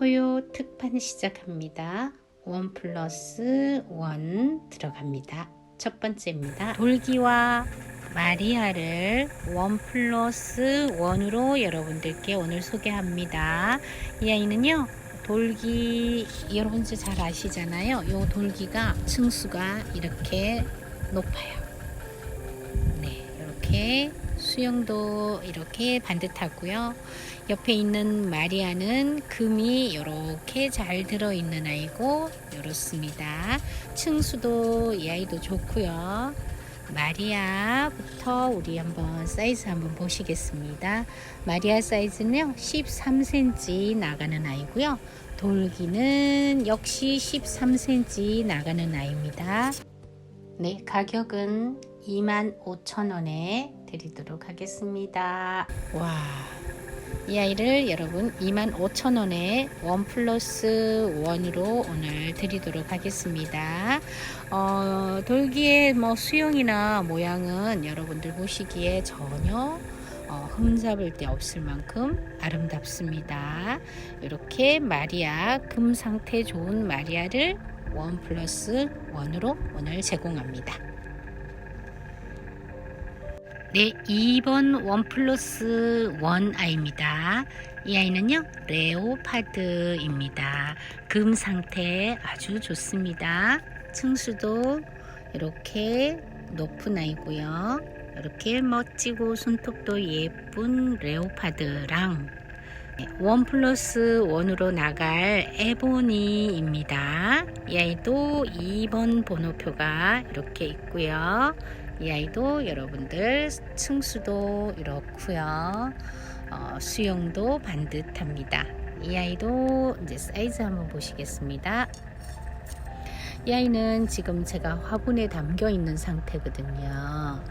포요 특판 시작합니다. 원 플러스 원 들어갑니다. 첫 번째입니다. 돌기와 마리아를 원 플러스 원으로 여러분들께 오늘 소개합니다. 이 아이는요. 돌기 여러분들 잘 아시잖아요. 이 돌기가 층수가 이렇게 높아요. 네, 이렇게 수영도 이렇게 반듯하고요. 옆에 있는 마리아는 금이 이렇게 잘 들어있는 아이고 이렇습니다. 층수도 이 아이도 좋고요. 마리아부터 우리 한번 사이즈 한번 보시겠습니다. 마리아 사이즈는요 13cm 나가는 아이고요. 돌기는 역시 13cm 나가는 아이입니다. 네, 가격은 25,000원에 드리도록 하겠습니다. 와, 이 아이를 여러분 25,000원에 원 플러스 원으로 오늘 드리도록 하겠습니다. 어, 돌기의 뭐 수영이나 모양은 여러분들 보시기에 전혀 어, 흠잡을 데 없을 만큼 아름답습니다. 이렇게 마리아 금 상태 좋은 마리아를 원 플러스 원으로 오늘 제공합니다. 네, 2번 원 플러스 원 아이입니다. 이 아이는요, 레오파드입니다. 금 상태 아주 좋습니다. 층수도 이렇게 높은 아이고요. 이렇게 멋지고 손톱도 예쁜 레오파드랑 원 플러스 원으로 나갈 에보니입니다. 이 아이도 2번 번호표가 이렇게 있고요. 이 아이도 여러분들 층수도 이렇고요. 어, 수영도 반듯합니다. 이 아이도 이제 사이즈 한번 보시겠습니다. 이 아이는 지금 제가 화분에 담겨 있는 상태거든요.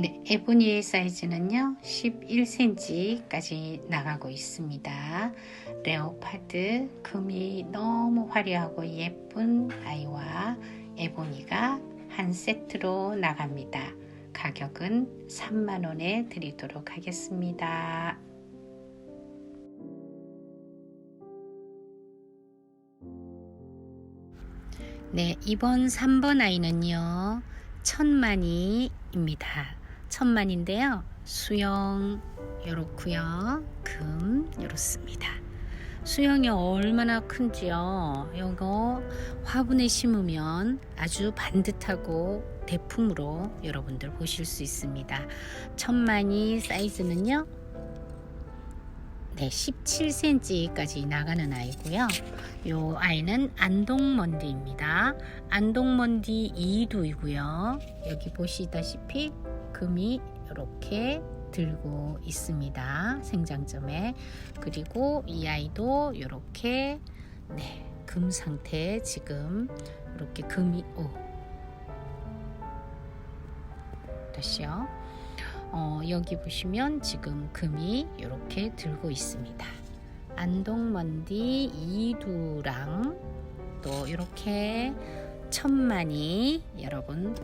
네, 에보니의 사이즈는요 11cm까지 나가고 있습니다. 레오파드 금이 너무 화려하고 예쁜 아이와 에보니가 한 세트로 나갑니다. 가격은 3만원에 드리도록 하겠습니다. 네, 이번 3번 아이는요, 천만이입니다. 천만인데요, 수영 요렇고요, 금 요렇습니다. 수영이 얼마나 큰지요. 이거 화분에 심으면 아주 반듯하고 대품으로 여러분들 보실 수 있습니다. 천만이 사이즈는요. 네, 17cm까지 나가는 아이고요. 요 아이는 안동먼디입니다. 안동먼디 2두이고요. 여기 보시다시피 금이 이렇게 들고 있습니다. 생장점에. 그리고 이 아이도 이렇게 네, 금 상태 지금 이렇게 금이 오. 다시요. 어, 여기 보시면 지금 금이 이렇게 들고 있습니다. 안동먼디 이두랑 또 이렇게 천만이 여러분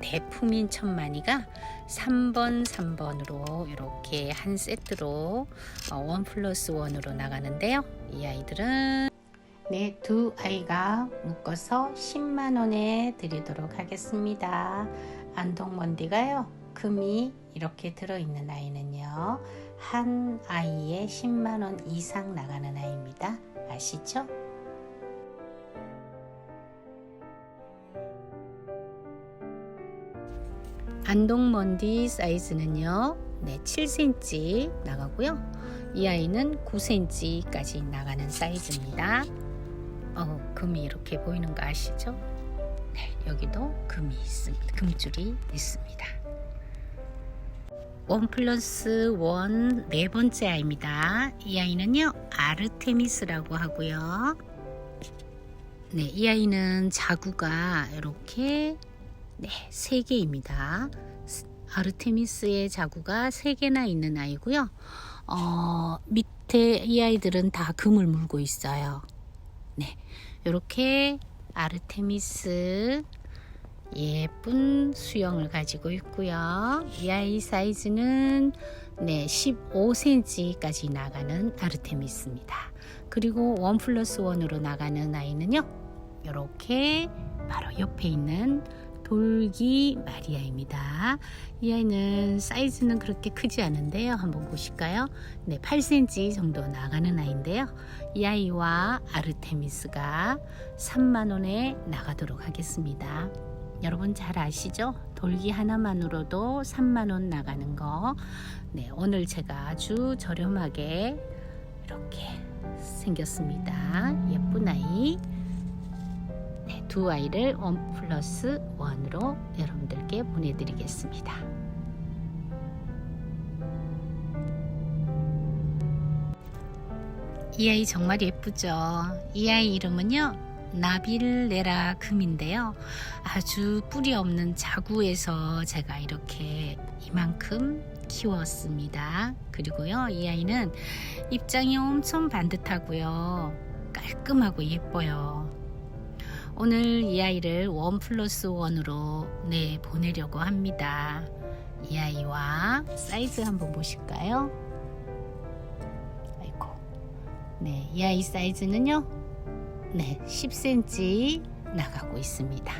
대품인 천만이가 3번 3번으로 이렇게 한 세트로 어, 원 플러스 원으로 나가는데요. 이 아이들은 네, 두 아이가 묶어서 10만 원에 드리도록 하겠습니다. 안동먼디가요. 금이 이렇게 들어있는 아이는요. 한 아이에 10만 원 이상 나가는 아이입니다. 아시죠? 안동먼디 사이즈는요. 네, 7cm 나가고요. 이 아이는 9cm까지 나가는 사이즈입니다. 어, 금이 이렇게 보이는 거 아시죠? 네, 여기도 금이 있습니다. 금줄이 있습니다. 원 플러스 원 네 번째 아이입니다. 이 아이는요, 아르테미스라고 하고요. 네, 이 아이는 자구가 이렇게 네, 세 개입니다. 아르테미스의 자구가 세 개나 있는 아이고요. 어, 밑에 이 아이들은 다 금을 물고 있어요. 네, 이렇게 아르테미스 예쁜 수영을 가지고 있고요. 이 아이 사이즈는 네, 15cm까지 나가는 아르테미스입니다. 그리고 원 플러스 원으로 나가는 아이는요. 이렇게 바로 옆에 있는 돌기 마리아입니다. 이 아이는 사이즈는 그렇게 크지 않은데요. 한번 보실까요? 네, 8cm 정도 나가는 아이인데요. 이 아이와 아르테미스가 3만원에 나가도록 하겠습니다. 여러분 잘 아시죠? 돌기 하나만으로도 3만원 나가는 거. 네, 오늘 제가 아주 저렴하게 이렇게 생겼습니다. 예쁜 아이. 네, 두 아이를 원 플러스 원으로 여러분들께 보내드리겠습니다. 이 아이 정말 예쁘죠? 이 아이 이름은요. 나빌레라 금인데요. 아주 뿌리 없는 자구에서 제가 이렇게 이만큼 키웠습니다. 그리고요, 이 아이는 입장이 엄청 반듯하고요. 깔끔하고 예뻐요. 오늘 이 아이를 원 플러스 원으로 네, 보내려고 합니다. 이 아이와 사이즈 한번 보실까요? 아이고. 네, 이 아이 사이즈는요. 네, 10cm 나가고 있습니다.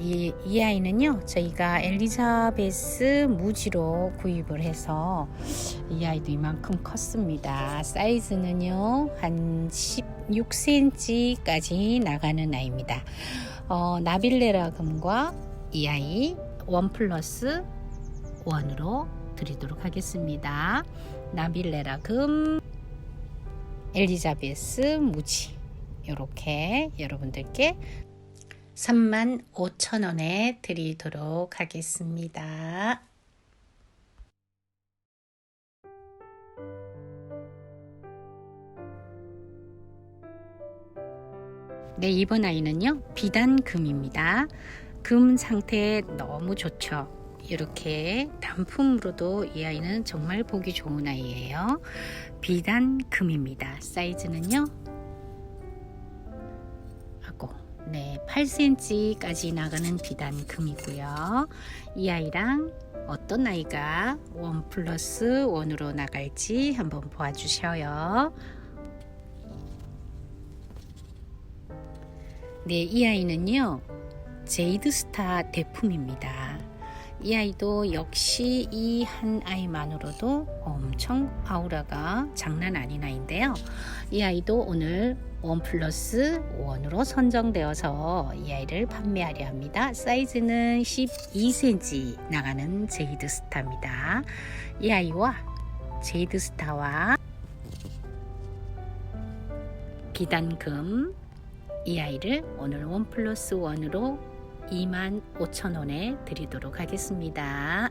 이, 이 아이는요, 저희가 엘리자베스 무지로 구입을 해서 이 아이도 이만큼 컸습니다. 사이즈는요, 한 16cm까지 나가는 아이입니다. 어, 나빌레라 금과 이 아이 원 플러스 원으로 드리도록 하겠습니다. 나빌레라 금, 엘리자베스 무지. 이렇게 여러분들께 3만 5천 원에 드리도록 하겠습니다. 네, 이번 아이는요, 비단금입니다. 금 상태 너무 좋죠. 이렇게 단품으로도 이 아이는 정말 보기 좋은 아이예요. 비단금입니다. 사이즈는요, 네 8cm까지 나가는 비단금이고요. 이 아이랑 어떤 아이가 원 플러스 원으로 나갈지 한번 보아주셔요. 네, 이 아이는요 제이드 스타 대품입니다. 이 아이도 역시 이 한 아이만으로도 엄청 아우라가 장난 아닌 아이인데요. 이 아이도 오늘 원 플러스 원으로 선정되어서 이 아이를 판매하려 합니다. 사이즈는 12cm 나가는 제이드 스타입니다. 이 아이와 제이드 스타와 비단금 이 아이를 오늘 원 플러스 원으로 25,000원에 드리도록 하겠습니다.